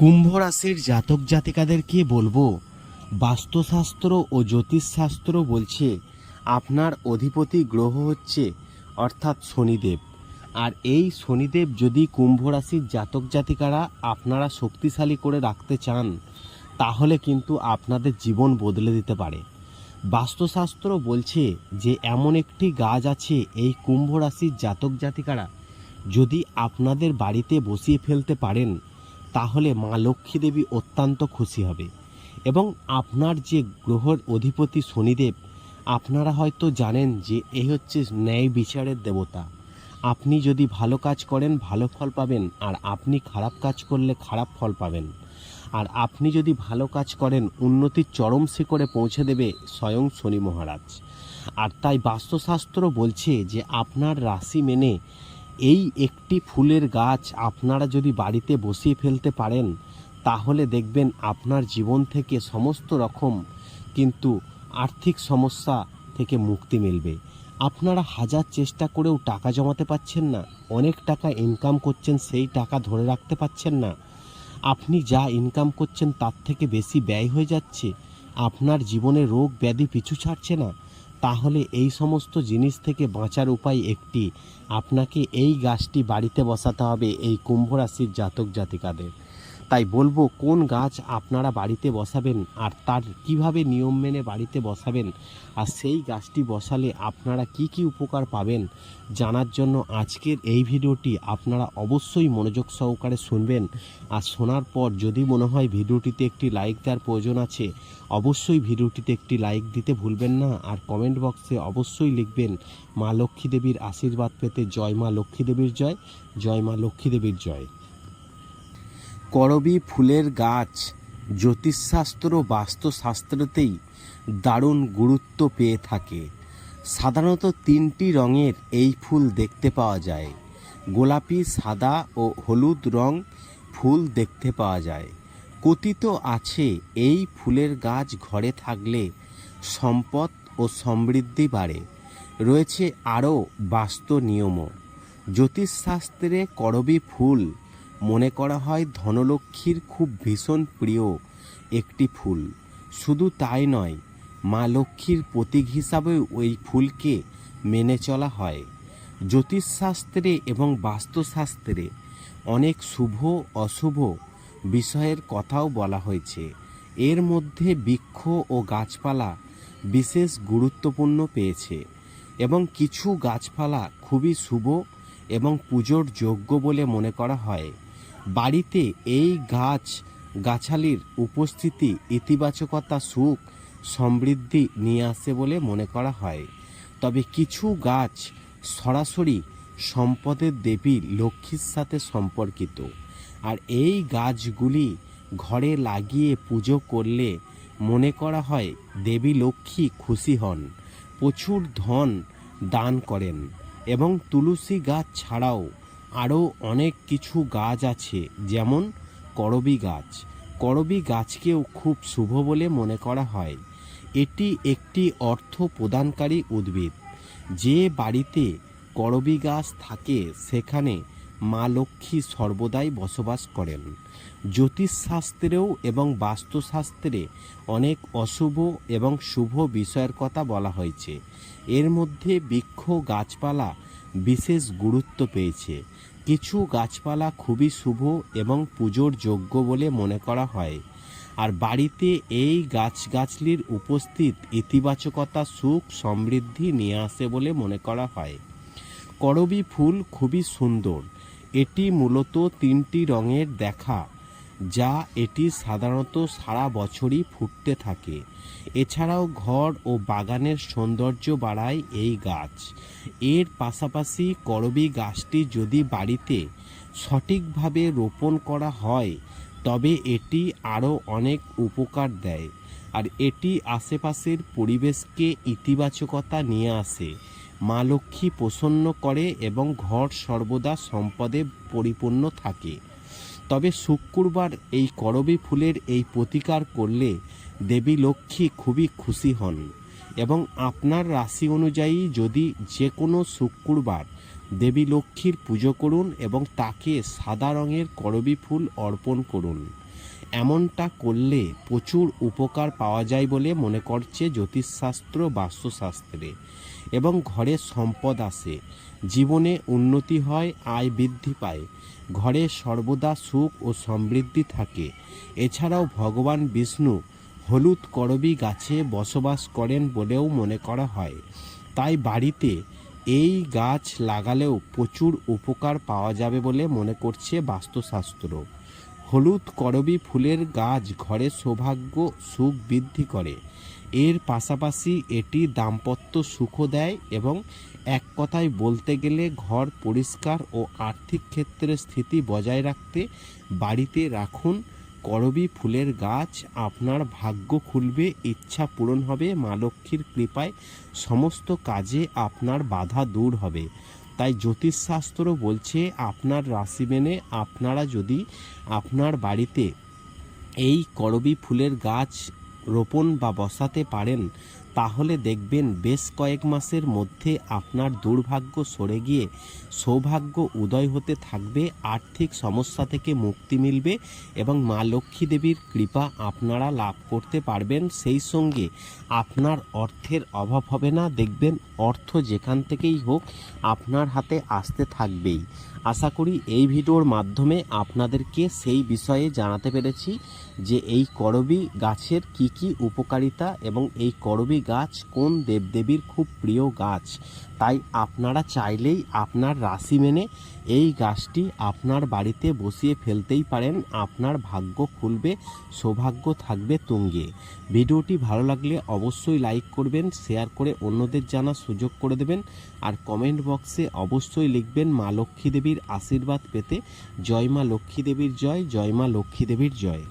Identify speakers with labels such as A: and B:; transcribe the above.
A: কুম্ভ রাশির জাতক জাতিকাদেরকে বলব, বাস্তুশাস্ত্র ও জ্যোতিষশাস্ত্র বলছে আপনার অধিপতি গ্রহ হচ্ছে অর্থাৎ শনিদেব। আর এই শনিদেব যদি কুম্ভ রাশির জাতক জাতিকারা আপনারা শক্তিশালী করে রাখতে চান, তাহলে কিন্তু আপনাদের জীবন বদলে দিতে পারে। বাস্তুশাস্ত্র বলছে যে এমন একটি গাছ আছে এই কুম্ভ রাশির জাতক জাতিকারা যদি আপনাদের বাড়িতে বসিয়ে ফেলতে পারেন তাহলে মা লক্ষ্মী দেবী অত্যন্ত খুশি হবে। এবং আপনার যে গ্রহের অধিপতি শনিদেব, আপনারা হয়তো জানেন যে এই হচ্ছে ন্যায় বিচারের দেবতা। আপনি যদি ভালো কাজ করেন, ভালো ফল পাবেন, আর আপনি খারাপ কাজ করলে খারাপ ফল পাবেন। আর আপনি যদি ভালো কাজ করেন উন্নতির চরম শিখরে পৌঁছে দেবে স্বয়ং শনি মহারাজ। আর তাই বাস্তুশাস্ত্র বলছে যে, আপনার রাশি মেনে এই একটি ফুলের গাছ আপনারা যদি বাড়িতে বসিয়ে ফেলতে পারেন, তাহলে দেখবেন আপনার জীবন থেকে সমস্ত রকম কিন্তু আর্থিক সমস্যা থেকে মুক্তি মিলবে। আপনারা হাজার চেষ্টা করেও টাকা জমাতে পাচ্ছেন না, অনেক টাকা ইনকাম করছেন, সেই টাকা ধরে রাখতে পাচ্ছেন না। আপনি যা ইনকাম করছেন, তার থেকে বেশি ব্যয় হয়ে যাচ্ছে। আপনার জীবনে রোগ ব্যাধি পিছু ছাড়ছে না। তাহলে এই সমস্ত জিনিস থেকে বাঁচার উপায় একটি। আপনাকে এই গাছটি বাড়িতে বসাতে হবে এই কুম্ভ রাশির জাতক জাতিকাদের তাই বলব, কোন গাছ আপনারা বাড়িতে বসাবেন আর তার কীভাবে নিয়ম মেনে বাড়িতে বসাবেন আর সেই গাছটি বসালে আপনারা কি কি উপকার পাবেন জানার জন্য আজকের এই ভিডিওটি আপনারা অবশ্যই মনোযোগ সহকারে শুনবেন। আর শোনার পর যদি মনে হয় ভিডিওটিতে একটি লাইক দেওয়ার প্রয়োজন আছে, অবশ্যই ভিডিওটিতে একটি লাইক দিতে ভুলবেন না আর কমেন্ট বক্সে অবশ্যই লিখবেন, মা লক্ষ্মী দেবীর আশীর্বাদ পেতে জয় মা লক্ষ্মী দেবীর জয় জয় মা লক্ষ্মী দেবীর জয়। করবী ফুলের গাছ, জ্যোতিষশাস্ত্র বাস্তুশাস্ত্রতেই দারুণ গুরুত্ব পেয়ে থাকে। সাধারণত তিনটি রঙের এই ফুল দেখতে পাওয়া যায়। গোলাপি, সাদা ও হলুদ রং ফুল দেখতে পাওয়া যায়। কথিত আছে, এই ফুলের গাছ ঘরে থাকলে সম্পদ ও সমৃদ্ধি বাড়ে। রয়েছে আরও বাস্তু নিয়মও। জ্যোতিষশাস্ত্রে করবী ফুল মনে করা হয় ধনলক্ষ্মীর খুব ভীষণ প্রিয় একটি ফুল। শুধু তাই নয়, মা লক্ষ্মীর প্রতীক হিসাবে ওই ফুলকে মেনে চলা হয়। জ্যোতিষশাস্ত্রে এবং বাস্তুশাস্ত্রে অনেক শুভ, অশুভ বিষয়ের কথাও বলা হয়েছে। এর মধ্যে বৃক্ষ ও গাছপালা বিশেষ গুরুত্বপূর্ণ পেয়েছে এবং কিছু গাছপালা খুবই শুভ এবং পুজোর যোগ্য বলে মনে করা হয়। বাড়িতে এই গাছ গাছালির উপস্থিতি, ইতিবাচকতা, সুখ, সমৃদ্ধি নিয়ে আসে বলে মনে করা হয়। তবে কিছু গাছ সরাসরি সম্পদের দেবী লক্ষ্মীর সাথে সম্পর্কিত। আর এই গাছগুলি ঘরে লাগিয়ে পুজো করলে মনে করা হয় দেবী লক্ষ্মী খুশি হন, প্রচুর ধন দান করেন এবং তুলসী গাছ ছাড়াও আরও অনেক কিছু গাছ আছে, যেমন করবী গাছ। করবী গাছকেও খুব শুভ বলে মনে করা হয়। এটি একটি অর্থ প্রদানকারী উদ্ভিদ। যে বাড়িতে করবী গাছ থাকে, সেখানে মা লক্ষ্মী সর্বদাই বসবাস করেন। জ্যোতিষশাস্ত্রেও এবং বাস্তুশাস্ত্রে অনেক অশুভ এবং শুভ বিষয়ের কথা বলা হয়েছে। এর মধ্যে বৃক্ষ, গাছপালা বিশেষ গুরুত্ব পেয়েছে। কিছু গাছপালা খুবই শুভ এবং পুজোর যোগ্য বলে মনে করা হয়। আর বাড়িতে এই গাছগাছলির উপস্থিত ইতিবাচকতা, সুখ সমৃদ্ধি নিয়ে আসে বলে মনে করা হয়। করবি ফুল খুবই সুন্দর। এটি মূলত তিনটি রঙের দেখা। যা এটি সাধারণত সারা বছরই ফুটতে থাকে। এছাড়াও ঘর ও বাগানের সৌন্দর্য বাড়ায় এই গাছ। এর পাশাপাশি করবী গাছটি যদি বাড়িতে সঠিকভাবে রোপণ করা হয়, তবে এটি আরও অনেক উপকার দেয়। আর এটি আশেপাশের পরিবেশকে ইতিবাচকতা নিয়ে আসে। মা লক্ষ্মী প্রসন্ন করে এবং ঘর সর্বদা সম্পদে পরিপূর্ণ থাকে। তবে শুক্রবার এই করবী ফুলের এই প্রতিকার করলে দেবী লক্ষ্মী খুবই খুশি হন এবং আপনার রাশি অনুযায়ী যদি যে কোনো শুক্রবার দেবী লক্ষ্মীর পুজো করুন এবং তাকে সাদা রঙের করবী ফুল অর্পণ করুন। এমনটা করলে প্রচুর উপকার পাওয়া যায় বলে মনে করছে জ্যোতিষশাস্ত্র বাস্তুশাস্ত্রে। এবং ঘরে সম্পদ আসে জীবনে উন্নতি হয়, আয় বৃদ্ধি পায়। ঘরে সর্বদা সুখ ও সমৃদ্ধি থাকে। এছাড়াও ভগবান বিষ্ণু হলুদ করবি গাছে বসবাস করেন বলেও মনে করা হয়। তাই বাড়িতে এই গাছ লাগালেও প্রচুর উপকার পাওয়া যাবে বলে মনে করছে বাস্তুশাস্ত্র। হলুদ করবী ফুলের গাছ ঘরে সৌভাগ্য, সুখ বৃদ্ধি করে। এর পাশাপাশি এটি দাম্পত্য সুখও দেয় এবং এক কথায় বলতে গেলে ঘর পরিষ্কার ও আর্থিক ক্ষেত্রে স্থিতি বজায় রাখতে বাড়িতে রাখুন। করবী ফুলের গাছ আপনার ভাগ্য খুলবে, ইচ্ছা পূরণ হবে, মা লক্ষ্মীর কৃপায় সমস্ত কাজে আপনার বাধা দূর হবে। তাই জ্যোতিষশাস্ত্র বলছে আপনার রাশি মেনে আপনারা যদি আপনার বাড়িতে এই করবি ফুলের গাছ রোপণ বা বসাতে পারেন তাহলে দেখবেন বেশ কয়েক মাসের মধ্যে আপনার দুর্ভাগ্য সরে গিয়ে সৌভাগ্য উদয় হতে থাকবে, আর্থিক সমস্যা থেকে মুক্তি মিলবে এবং মা লক্ষ্মী দেবীর কৃপা আপনারা লাভ করতে পারবেন। সেই সঙ্গে আপনার অর্থের অভাব হবে না, দেখবেন অর্থ যেখান থেকেই হোক আপনার হাতে আসতে থাকবেই। আশা করি এই ভিডিওর মাধ্যমে আপনাদেরকে সেই বিষয়ে জানাতে পেরেছি। যে এই করবী গাছের কি কি উপকারিতা এবং এই করবী গাছ কোন দেবদেবীর খুব প্রিয় গাছ? তাই আপনারা চাইলেই আপনার রাশি মেনে এই গাছটি আপনার বাড়িতে বসিয়ে ফেলতেই পারেন। আপনার ভাগ্য খুলবে, সৌভাগ্য থাকবে তুঙ্গে। ভিডিওটি ভালো লাগলে অবশ্যই লাইক করবেন, শেয়ার করে অন্যদের জানার সুযোগ করে দেবেন আর কমেন্ট বক্সে অবশ্যই লিখবেন মা লক্ষ্মী দেবীর আশীর্বাদ পেতে। জয় মা লক্ষ্মী দেবীর জয় জয় মা লক্ষ্মী দেবীর জয়।